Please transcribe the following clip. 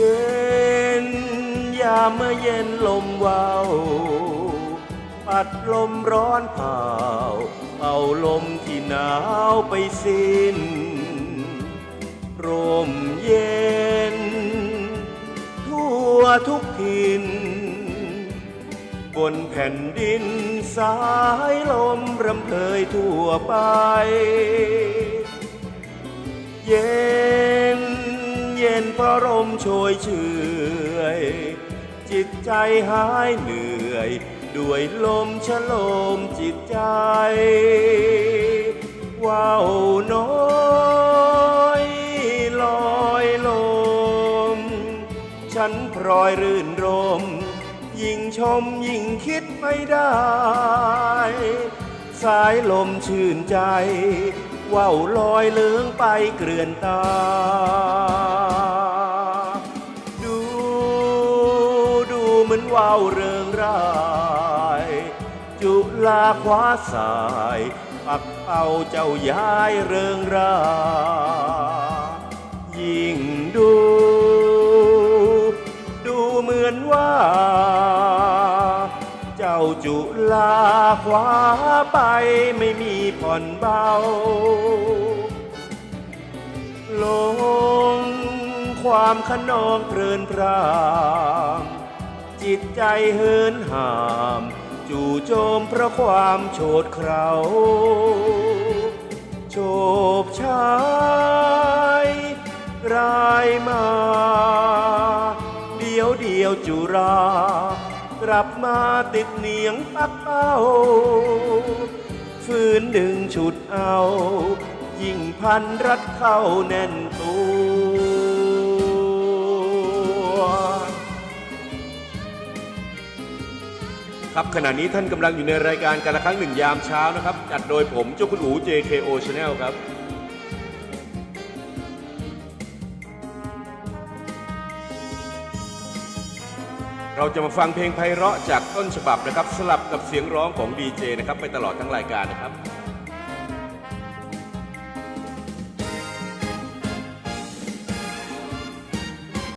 เย็น ยามเมื่อเย็นลมวาวปัดลมร้อนเผาเป่าลมที่หนาวไปสิ้นร่มเย็น ทั่วทุกทิน บนแผ่นดินสายลมรำเพยทั่วไป เย็น เย็นเพราะลมโชยเฉยจิตใจหายเหนื่อย ด้วยลมชะโลมจิตใจ ว้าวน้อยลอยลม ฉันพลอยรื่นรม ยิ่งชมยิ่งคิดไม่ได้ สายลมชื่นใจ ว่าวลอยเลืองไปเกลื่อนตา เหมือนว่าวเริงราย จุลาคว้าสายปักเป่าเจ้าย้ายเริงรายิ่งดู ดูเหมือนว่า เจ้าจุลาคว้าไปไม่มีผ่อนเบา ลงความขนองเพลินพราม จิตใจเหินห่าม จู่โจมเพราะความโฉดเคราโฉบชายรายมา เดียวเดียวจุรา กลับมาติดเหนียงปักเป้าฝืนดึงฉุดเอา ยิ่งพันรัดเข้าแน่นตัว ครับขณะนี้ท่านกำลังอยู่ในรายการการละครั้งหนึ่งยามเช้านะครับ จัดโดยผมเจ้าคุณอู JKO Channel ครับ เราจะมาฟังเพลงไพเราะจากต้นฉบับนะครับ สลับกับเสียงร้องของดีเจนะครับ ไปตลอดทั้งรายการนะครับ